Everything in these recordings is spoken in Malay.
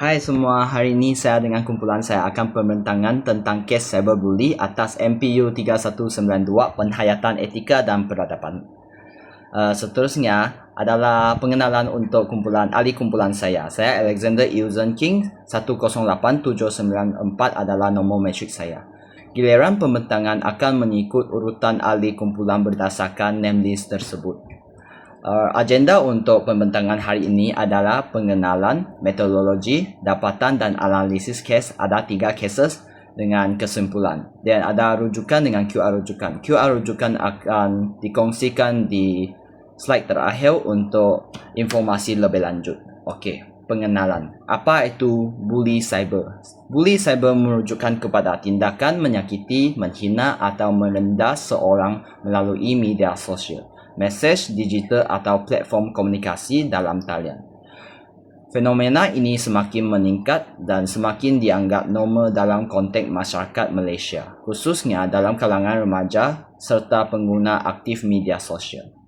Hai semua, hari ini saya dengan kumpulan saya akan pembentangan tentang kes cyberbully atas MPU 3192 Penghayatan Etika dan Peradaban. Uh, seterusnya adalah pengenalan untuk kumpulan ahli kumpulan saya. Saya Alexander Ilzen King 108794 adalah nombor matrik saya. Giliran pembentangan akan mengikut urutan ahli kumpulan berdasarkan name list tersebut. Uh, agenda untuk pembentangan hari ini adalah pengenalan, metodologi, dapatan dan analisis kes. Ada tiga cases dengan kesimpulan. Dan ada rujukan dengan QR rujukan. QR rujukan akan dikongsikan di slide terakhir untuk informasi lebih lanjut. Okey, pengenalan. Apa itu bully cyber? Bully cyber merujukan kepada tindakan menyakiti, menghina atau merendah seorang melalui media sosial mesej digital atau platform komunikasi dalam talian. Fenomena ini semakin meningkat dan semakin dianggap normal dalam konteks masyarakat Malaysia, khususnya dalam kalangan remaja serta pengguna aktif media sosial.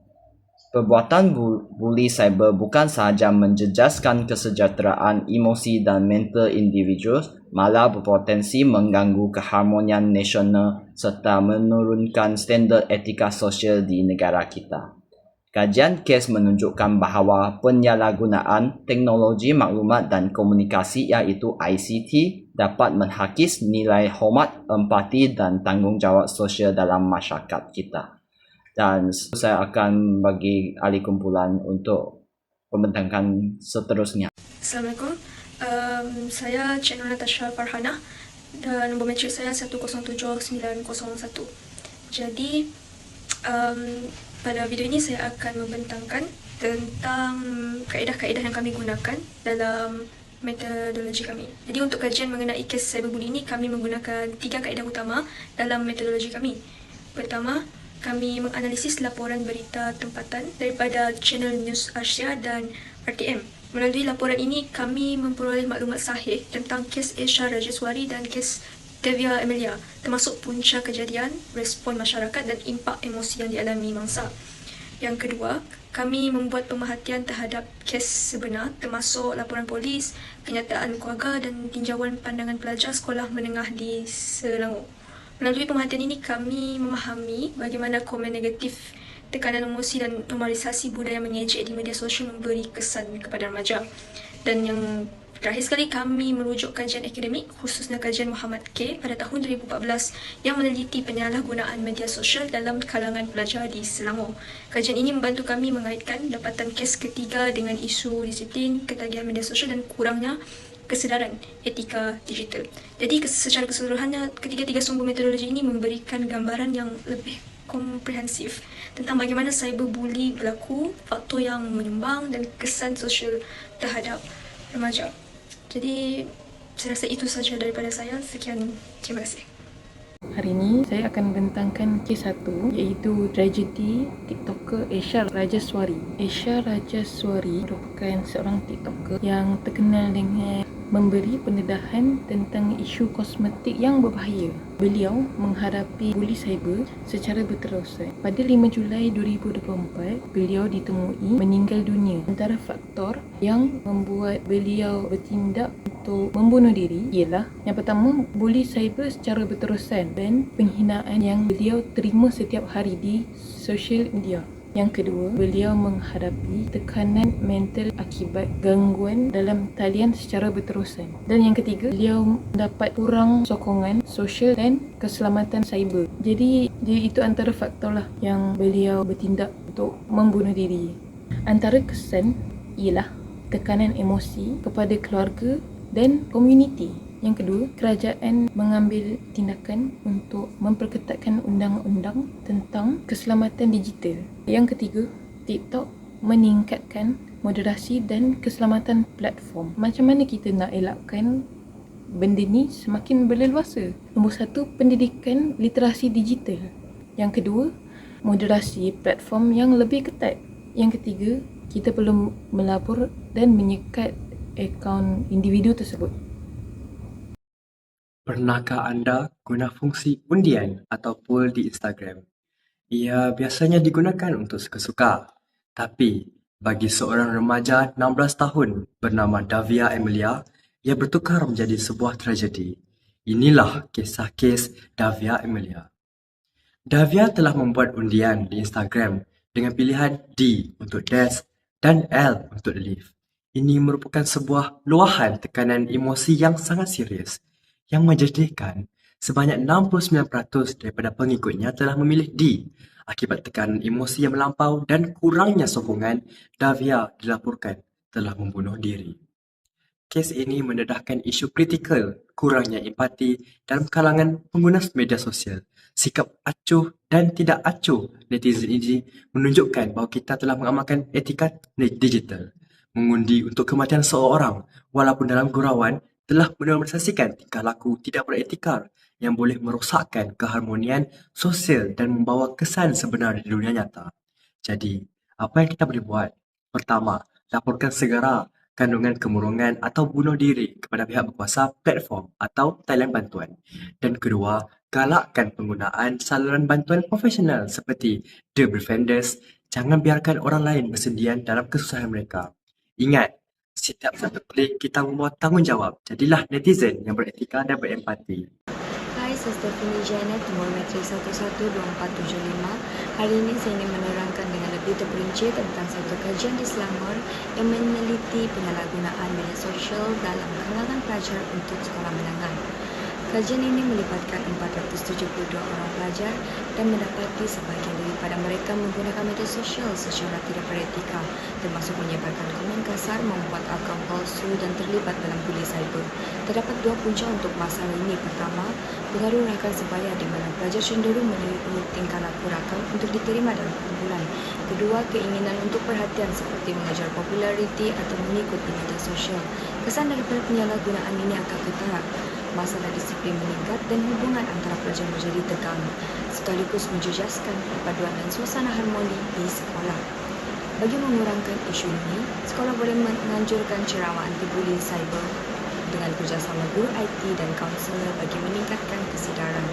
Perbuatan bully cyber bukan sahaja menjejaskan kesejahteraan emosi dan mental individu, malah berpotensi mengganggu keharmonian nasional serta menurunkan standard etika sosial di negara kita. Kajian kes menunjukkan bahawa penyalahgunaan teknologi maklumat dan komunikasi iaitu ICT dapat menghakis nilai hormat, empati dan tanggungjawab sosial dalam masyarakat kita dan saya akan bagi ahli kumpulan untuk pembentangan seterusnya. Assalamualaikum. Um, saya Cik Natasha Farhana dan nombor matrik saya 107901. Jadi um, pada video ini saya akan membentangkan tentang kaedah-kaedah yang kami gunakan dalam metodologi kami. Jadi untuk kajian mengenai kes cyberbully ini kami menggunakan tiga kaedah utama dalam metodologi kami. Pertama, kami menganalisis laporan berita tempatan daripada channel News Asia dan RTM. Melalui laporan ini, kami memperoleh maklumat sahih tentang kes Asia Rajaswari dan kes Devia Emilia, termasuk punca kejadian, respon masyarakat dan impak emosi yang dialami mangsa. Yang kedua, kami membuat pemerhatian terhadap kes sebenar termasuk laporan polis, kenyataan keluarga dan tinjauan pandangan pelajar sekolah menengah di Selangor. Melalui pemerhatian ini kami memahami bagaimana komen negatif tekanan emosi dan normalisasi budaya mengejek di media sosial memberi kesan kepada remaja. Dan yang terakhir sekali kami merujuk kajian akademik khususnya kajian Muhammad K pada tahun 2014 yang meneliti penyalahgunaan media sosial dalam kalangan pelajar di Selangor. Kajian ini membantu kami mengaitkan dapatan kes ketiga dengan isu disiplin, ketagihan media sosial dan kurangnya kesedaran etika digital. Jadi secara keseluruhannya ketiga-tiga sumber metodologi ini memberikan gambaran yang lebih komprehensif tentang bagaimana cyberbully berlaku, faktor yang menyumbang dan kesan sosial terhadap remaja. Jadi saya rasa itu saja daripada saya. Sekian. Terima kasih. Hari ini saya akan bentangkan kes satu iaitu tragedi TikToker Asia Rajaswari. Asia Rajaswari merupakan seorang TikToker yang terkenal dengan memberi pendedahan tentang isu kosmetik yang berbahaya. Beliau menghadapi bully cyber secara berterusan. Pada 5 Julai 2024, beliau ditemui meninggal dunia. Antara faktor yang membuat beliau bertindak untuk membunuh diri ialah yang pertama, bully cyber secara berterusan dan penghinaan yang beliau terima setiap hari di social media. Yang kedua, beliau menghadapi tekanan mental akibat gangguan dalam talian secara berterusan. Dan yang ketiga, beliau mendapat kurang sokongan sosial dan keselamatan cyber. Jadi, dia itu antara faktor lah yang beliau bertindak untuk membunuh diri. Antara kesan ialah tekanan emosi kepada keluarga dan komuniti. Yang kedua, kerajaan mengambil tindakan untuk memperketatkan undang-undang tentang keselamatan digital. Yang ketiga, TikTok meningkatkan moderasi dan keselamatan platform. Macam mana kita nak elakkan benda ni semakin berleluasa? Nombor satu, pendidikan literasi digital. Yang kedua, moderasi platform yang lebih ketat. Yang ketiga, kita perlu melapor dan menyekat akaun individu tersebut. Pernahkah anda guna fungsi undian atau poll di Instagram? Ia biasanya digunakan untuk suka-suka. Tapi, bagi seorang remaja 16 tahun bernama Davia Emilia, ia bertukar menjadi sebuah tragedi. Inilah kisah kes Davia Emilia. Davia telah membuat undian di Instagram dengan pilihan D untuk desk dan L untuk lift. Ini merupakan sebuah luahan tekanan emosi yang sangat serius yang menjadikan sebanyak 69% daripada pengikutnya telah memilih D akibat tekanan emosi yang melampau dan kurangnya sokongan Davia dilaporkan telah membunuh diri. Kes ini mendedahkan isu kritikal kurangnya empati dalam kalangan pengguna media sosial. Sikap acuh dan tidak acuh netizen ini menunjukkan bahawa kita telah mengamalkan etika digital. Mengundi untuk kematian seorang walaupun dalam gurauan telah menormalisasikan tingkah laku tidak beretika yang boleh merosakkan keharmonian sosial dan membawa kesan sebenar di dunia nyata. Jadi, apa yang kita boleh buat? Pertama, laporkan segera kandungan kemurungan atau bunuh diri kepada pihak berkuasa platform atau talian bantuan. Dan kedua, galakkan penggunaan saluran bantuan profesional seperti The Befrienders. Jangan biarkan orang lain bersendian dalam kesusahan mereka. Ingat, setiap satu klik kita membuat tanggungjawab. Jadilah netizen yang beretika dan berempati. Hai, saya Stephanie Janet, nomor metrik 112475. Hari ini saya ingin menerangkan dengan lebih terperinci tentang satu kajian di Selangor yang meneliti penyalahgunaan media sosial dalam kalangan pelajar untuk sekolah menengah. Kajian ini melibatkan 472 orang pelajar dan mendapati sebahagian daripada mereka menggunakan media sosial secara tidak beretika termasuk menyebarkan komen kasar, membuat akaun palsu dan terlibat dalam buli cyber. Terdapat dua punca untuk masalah ini. Pertama, pengaruh rakan sebaya di mana pelajar cenderung meniru tingkah laku rakan untuk diterima dalam kumpulan. Kedua, keinginan untuk perhatian seperti mengejar populariti atau mengikuti media sosial. Kesan daripada penyalahgunaan ini akan ketara masalah disiplin meningkat dan hubungan antara pelajar menjadi tegang sekaligus menjejaskan perpaduan dan suasana harmoni di sekolah. Bagi mengurangkan isu ini, sekolah boleh menganjurkan ceramah anti-bullying cyber dengan kerjasama guru IT dan kaunselor bagi meningkatkan kesedaran.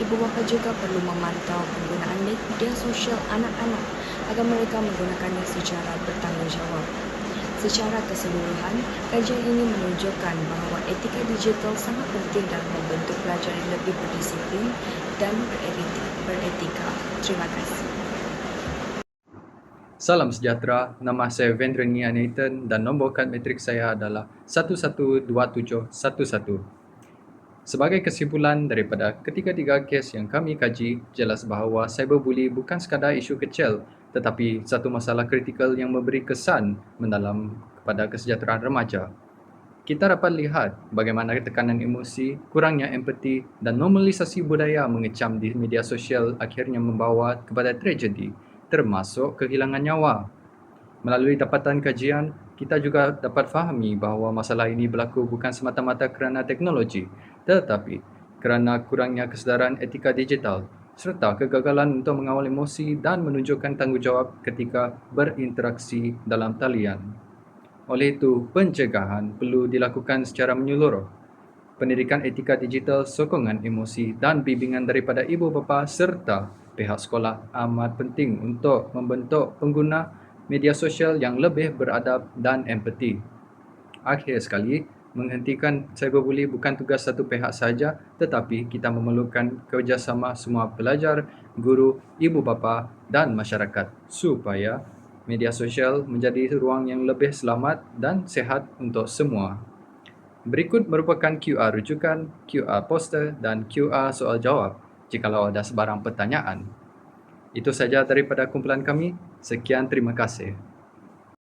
Ibu bapa juga perlu memantau penggunaan media sosial anak-anak agar mereka menggunakannya secara bertanggungjawab. Secara keseluruhan, kajian ini menunjukkan bahawa etika digital sangat penting dalam membentuk pelajar yang lebih berdisiplin dan beretika. Terima kasih. Salam sejahtera, nama saya Vendrenia Nathan dan nombor kad matrik saya adalah 112711. Sebagai kesimpulan daripada ketiga-tiga kes yang kami kaji, jelas bahawa cyberbully bukan sekadar isu kecil tetapi satu masalah kritikal yang memberi kesan mendalam kepada kesejahteraan remaja. Kita dapat lihat bagaimana tekanan emosi, kurangnya empati dan normalisasi budaya mengecam di media sosial akhirnya membawa kepada tragedi termasuk kehilangan nyawa. Melalui dapatan kajian, kita juga dapat fahami bahawa masalah ini berlaku bukan semata-mata kerana teknologi tetapi kerana kurangnya kesedaran etika digital serta kegagalan untuk mengawal emosi dan menunjukkan tanggungjawab ketika berinteraksi dalam talian. Oleh itu, pencegahan perlu dilakukan secara menyeluruh. Pendidikan etika digital, sokongan emosi dan bimbingan daripada ibu bapa serta pihak sekolah amat penting untuk membentuk pengguna media sosial yang lebih beradab dan empati. Akhir sekali, menghentikan cyberbully bukan tugas satu pihak saja tetapi kita memerlukan kerjasama semua pelajar, guru, ibu bapa dan masyarakat supaya media sosial menjadi ruang yang lebih selamat dan sehat untuk semua. Berikut merupakan QR rujukan, QR poster dan QR soal jawab jikalau ada sebarang pertanyaan. Itu saja daripada kumpulan kami. Sekian terima kasih.